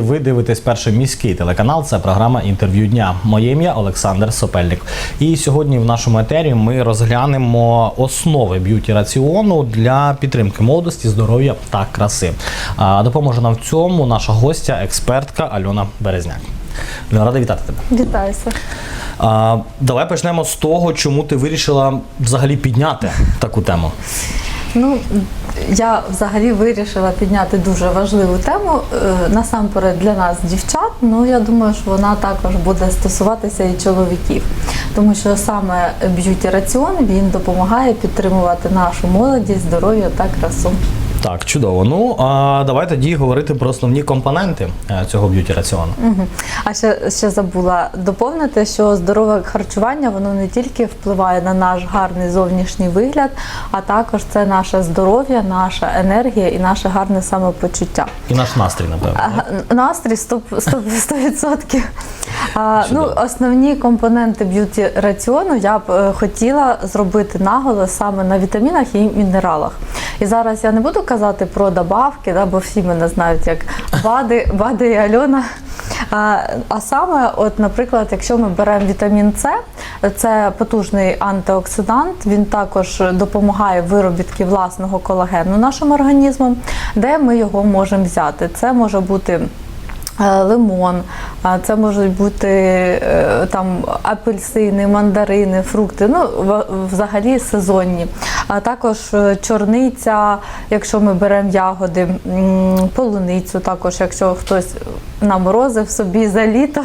Ви дивитесь перший міський телеканал. Це програма інтерв'ю дня. Моє ім'я Олександр Сопельник. І сьогодні в нашому етері ми розглянемо основи б'юті раціону для підтримки молодості, здоров'я та краси. А допоможе нам в цьому наша гостя, експертка Альона Березняк. Альона, рада вітати тебе. Вітаюся. Давай почнемо з того, чому ти вирішила взагалі підняти таку тему. Ну я взагалі вирішила підняти дуже важливу тему е, насамперед для нас, дівчат. Ну я думаю, що вона також буде стосуватися і чоловіків, тому що саме б'юті раціон він допомагає підтримувати нашу молодість, здоров'я та красу. Так, чудово. Ну а давай тоді говорити про основні компоненти е, цього б'юті раціону. Мгм. А ще, ще забула доповнити, що здорове харчування воно не тільки впливає на наш гарний зовнішній вигляд, а також це наше здоров'я, наша енергія і наше гарне самопочуття. І наш настрій, напевно. А, Настрій 100%. 100%. А, ну, основні компоненти б'юті раціону я б е, хотіла зробити наголос саме на вітамінах і мінералах. І зараз я не буду казати про добавки, да, бо всі мене знають як Бади, Бади і Альона. А, а саме, от, наприклад, якщо ми беремо вітамін С, це потужний антиоксидант, він також допомагає виробітки власного колагену нашим організмом, де ми його можемо взяти. Це може бути лимон, а це можуть бути е, там апельсини, мандарини, фрукти, ну взагалі сезонні. А також е, чорниця, якщо ми беремо ягоди, полуницю, також якщо хтось наморозив собі за літо,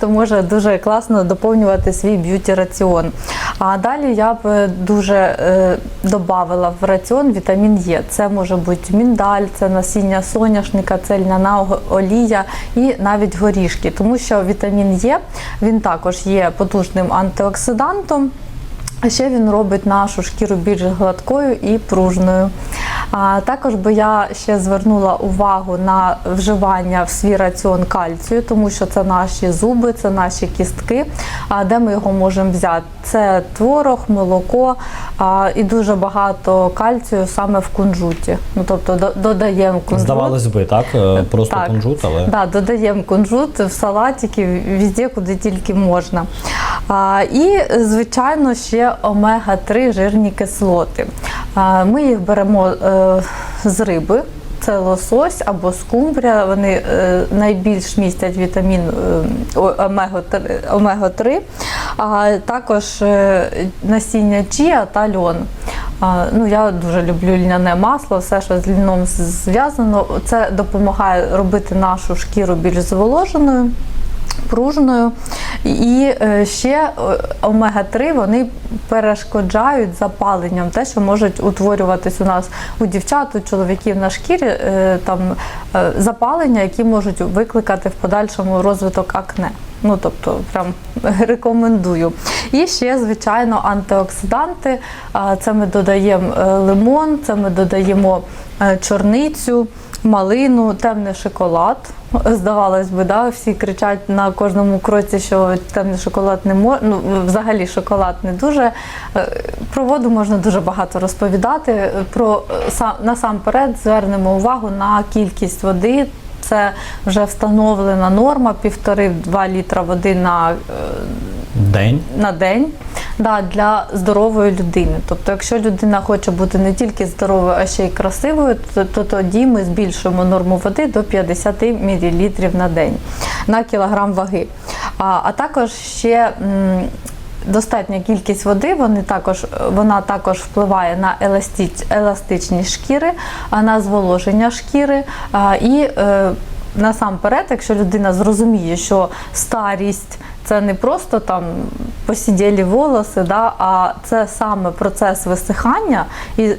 то може дуже класно доповнювати свій б'юті раціон. А далі я б е, дуже е, додавала в раціон вітамін Е. Це може бути міндаль, це насіння соняшника, це льняна олія і навіть горішки, тому що вітамін Е він також є потужним антиоксидантом. А ще він робить нашу шкіру більш гладкою і пружною. А також би я ще звернула увагу на вживання в свій раціон кальцію, тому що це наші зуби, це наші кістки. А де ми його можемо взяти? Це творог, молоко а, і дуже багато кальцію саме в кунжуті. Ну тобто додаємо кунжут. Здавалось би, так? Е, Просто Так. кунжут, але Да, додаємо кунжут в салатики, везде, куди тільки можна. А, і, звичайно, ще омега-3 жирні кислоти. Ми їх беремо е, з риби. Це лосось або скумбрія. Вони е, найбільш містять вітамін е, о- омего-3, омега-3, а також насіння чія та льон. Ну, я дуже люблю льняне масло, все, що з льном зв'язано. Це допомагає робити нашу шкіру більш зволоженою. Пружною і е, ще е, омега-3 вони перешкоджають запаленням, те, що можуть утворюватись у нас у дівчат, у чоловіків на шкірі, е, там запалення, які можуть викликати в подальшому розвиток акне. Ну тобто, прям рекомендую. І ще, звичайно, антиоксиданти. Це ми додаємо лимон, це ми додаємо чорницю, малину, темний шоколад. Здавалось би, да, всі кричать на кожному кроці, що темний шоколад не мож... Ну, взагалі шоколад не дуже. Е, Про воду можна дуже багато розповідати. Про е, сам насамперед звернемо увагу на кількість води. Це вже встановлена норма півтори-два літра води на, е, день. на день да, для здорової людини. Тобто, якщо людина хоче бути не тільки здоровою, а ще й красивою, то, то тоді ми збільшуємо норму води до 50 мл на день на кілограм ваги. А, а також ще. Достатня кількість води, вони також, вона також впливає на еластич, еластичність шкіри, на зволоження шкіри. І е, насамперед, якщо людина зрозуміє, що старість це не просто там посіділі волоси, да, а це саме процес висихання і е,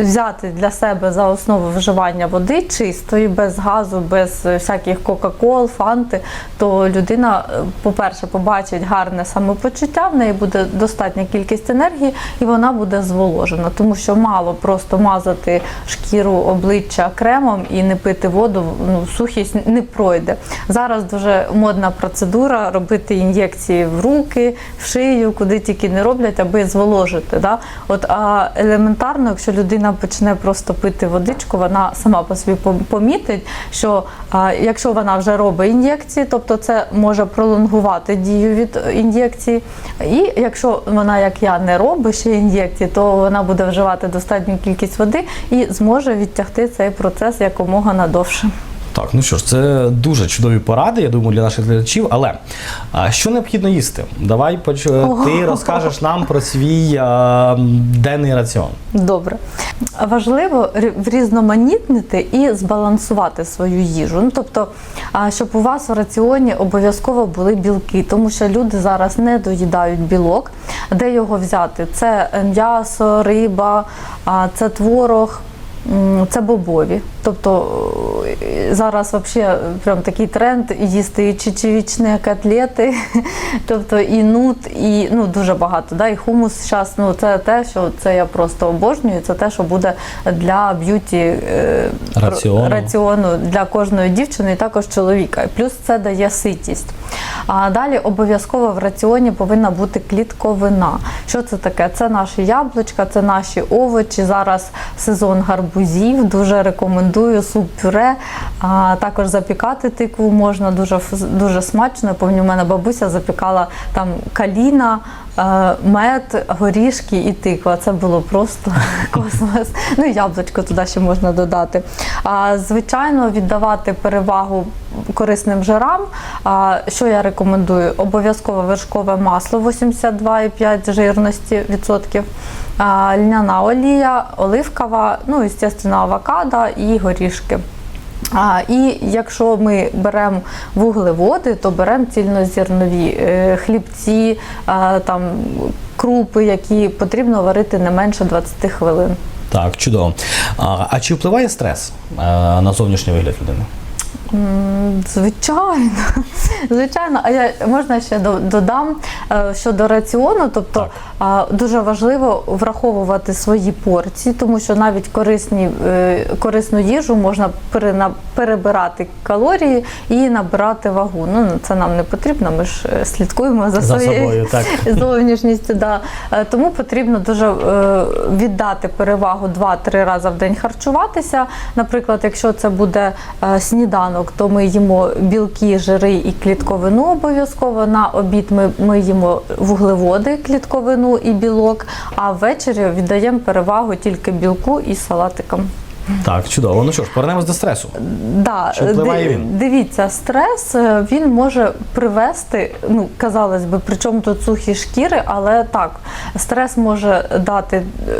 взяти для себе за основу вживання води чистої, без газу, без е, всяких кока-кол, фанти, то людина, е, по-перше, побачить гарне самопочуття, в неї буде достатня кількість енергії і вона буде зволожена, тому що мало просто мазати шкіру обличчя кремом і не пити воду, ну, сухість не пройде. Зараз дуже модна процедура робити ін'єкції в руки, в шию, куди тільки не роблять, аби зволожити. Да? От, а елементарно, якщо людина почне просто пити водичку, вона сама по собі помітить, що а, якщо вона вже робить ін'єкції, тобто це може пролонгувати дію від е, ін'єкції. І якщо вона, як я, не робить ще ін'єкції, то вона буде вживати достатню кількість води і зможе відтягти цей процес якомога надовше. Так, ну що ж, це дуже чудові поради, я думаю, для наших глядачів. Але а, що необхідно їсти? Давай поч... ти розкажеш нам про свій а, денний раціон. Добре. Важливо рі- врізноманітнити і збалансувати свою їжу. Ну, тобто, а, щоб у вас в раціоні обов'язково були білки, тому що люди зараз не доїдають білок. Де його взяти? Це м'ясо, риба, а, це творог. Це бобові. Тобто е, зараз взагалі прям такий тренд їсти і чечевичні котлети, тобто і нут, і ну дуже багато. Да? І хумус зараз, ну це те, що це я просто обожнюю. Це те, що буде для б'юті е, Раціону. раціону для кожної дівчини і також чоловіка. Плюс це дає ситість. А далі обов'язково в раціоні повинна бути клітковина. Що це таке? Це наші яблучка, це наші овочі. Зараз сезон гарбузів. Дуже рекомендую суп пюре. А також запікати тикву можна дуже дуже смачно. Я у мене бабуся запікала там каліна. е, Мед, горішки і тиква. Це було просто космос. Ну і яблучко туди ще можна додати. А, звичайно, віддавати перевагу корисним жирам. Що я рекомендую? Обов'язково вершкове масло 82,5 жирності відсотків. Льняна олія, оливкова, ну, звісно, авокадо і горішки. А, і якщо ми беремо вуглеводи, то беремо цільнозернові е, хлібці, там, крупи, які потрібно варити не менше 20 хвилин. Так, чудово. А, а чи впливає стрес е, на зовнішній вигляд людини? Звичайно, звичайно. А я можна ще додам е, щодо раціону. Тобто а, дуже важливо враховувати свої порції, тому що навіть корисні, е, корисну їжу можна перебирати калорії і набирати вагу. Ну це нам не потрібно. Ми ж е, слідкуємо за, За своєю собою, так. зовнішністю. Да. Тому потрібно дуже віддати перевагу 2-3 рази в день харчуватися. Наприклад, якщо це буде е, сніданок, то ми їмо білки, жири і клітковину обов'язково. На обід ми, ми їмо вуглеводи, клітковину і білок, а ввечері віддаємо перевагу тільки білку і салатикам. Так, чудово. Ну що ж, повернемось до стресу. Да, Чи впливає ди- він? Дивіться, стрес е, він може привести, ну казалось би, при чому тут сухі шкіри, але так, стрес може дати е,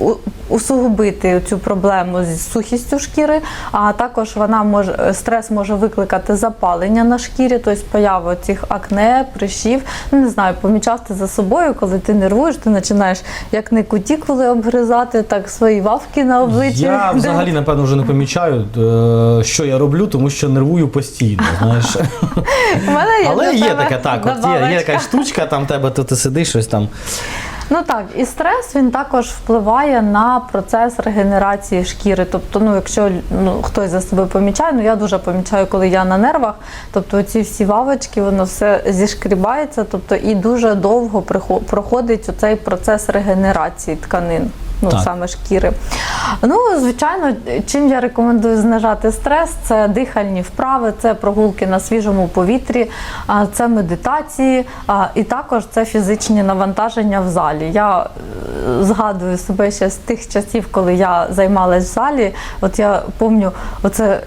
у- усугубити цю проблему з сухістю шкіри, а також вона може е, стрес може викликати запалення на шкірі, тобто появу цих акне, прищів. Ну не знаю, помічав ти за собою, коли ти нервуєш, ти починаєш як не кутікули обгризати, так свої вавки на обличчі. Я взагалі, напевно, вже не помічаю, е, що я роблю, тому що нервую постійно. Знаєш. У мене є Але для є тебе таке, так. От є, є добавочка. така штучка, там тебе, то ти сидиш щось там. Ну так, і стрес він також впливає на процес регенерації шкіри. Тобто, ну якщо ну хтось за себе помічає, ну я дуже помічаю, коли я на нервах, тобто ці всі вавочки, воно все зішкрібається, тобто і дуже довго прихо- проходить цей процес регенерації тканин. Ну, Так. саме шкіри. Ну, звичайно, чим я рекомендую знижати стрес, це дихальні вправи, це прогулки на свіжому повітрі, це медитації, і також це фізичні навантаження в залі. Я е, згадую себе ще з тих часів, коли я займалась в залі. От я пам'ятаю, оце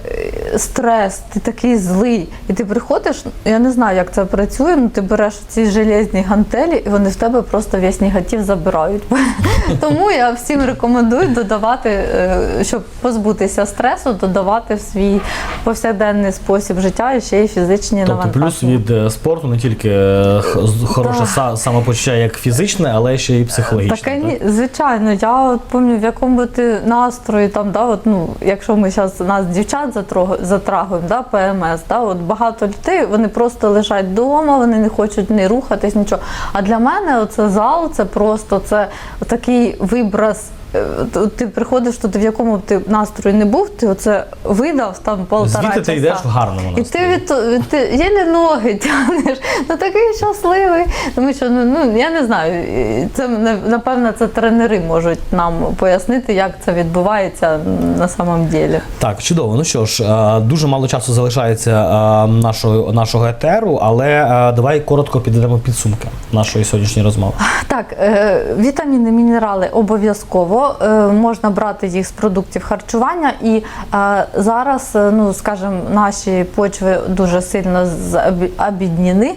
стрес, ти такий злий, і ти приходиш, я не знаю, як це працює, ну ти береш ці железні гантелі, і вони в тебе просто весь негатив забирають. Тому я всім рекомендую додавати, е, щоб позбутися стресу, додавати в свій повсякденний спосіб життя і ще й фізичні Тобто плюс від е, спорту не тільки е, хороше Так. самопочуття як фізичне, але ще й психологічне. Так, ні, звичайно, я от пам'ятаю, в якому ти настрої там, да, от, ну, якщо ми зараз нас дівчат затрого- затрагуємо, да, ПМС, да, от багато людей вони просто лежать вдома, вони не хочуть не рухатись, нічого. А для мене оце зал, це просто це такий вибраз ти приходиш туди, в якому б ти настрої не був, ти оце видав там полтора Звідти ти йдеш в гарному І ти від ти єлі ноги тягнеш, ну такий щасливий. Тому що ну, ну я не знаю, це напевно це тренери можуть нам пояснити, як це відбувається на самом ділі. Так, чудово. Ну що ж, е, дуже мало часу залишається е, нашого, нашого етеру, але е, давай коротко підведемо підсумки нашої сьогоднішньої розмови. Так, е, вітаміни, мінерали обов'язково е, можна брати їх з продуктів харчування, і е, зараз, е, ну скажімо, наші почви дуже сильно обідніни,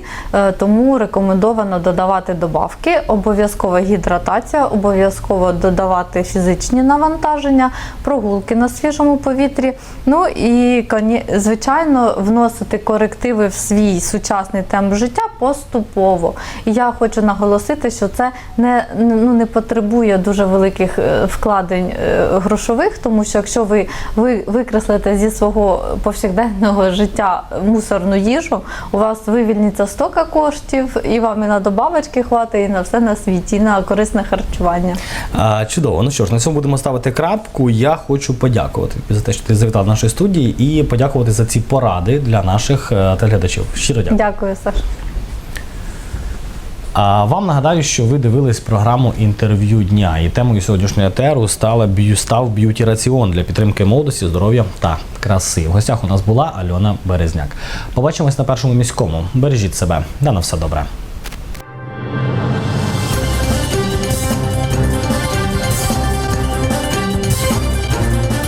тому рекомендовано додавати добавки. Обов'язкова гідратація, обов'язково додавати фізичні навантаження, прогулки на свіжому повітрі. Ну і звичайно вносити корективи в свій сучасний темп життя поступово. І я хочу наголосити, що це не, ну, не потребує дуже великих вкладень е, грошових, тому що якщо ви, ви викреслите зі свого повсякденного життя мусорну їжу, у вас вивільниться стока коштів, і вам і на добавочки хватить, і на все на світі, і на корисне харчування. А, чудово. Ну що ж, на цьому будемо ставити крапку. Я хочу подякувати за те, що ти завітав до нашої студії, і подякувати за ці поради для наших е, телеглядачів. Щиро дякую. Дякую, Саш. А вам нагадаю, що ви дивились програму інтерв'ю дня, і темою сьогоднішнього етеру стала б'ю став б'юті раціон для підтримки молодості, здоров'я та краси. В гостях у нас була Альона Березняк. Побачимось на першому міському. Бережіть себе. Да на все добре.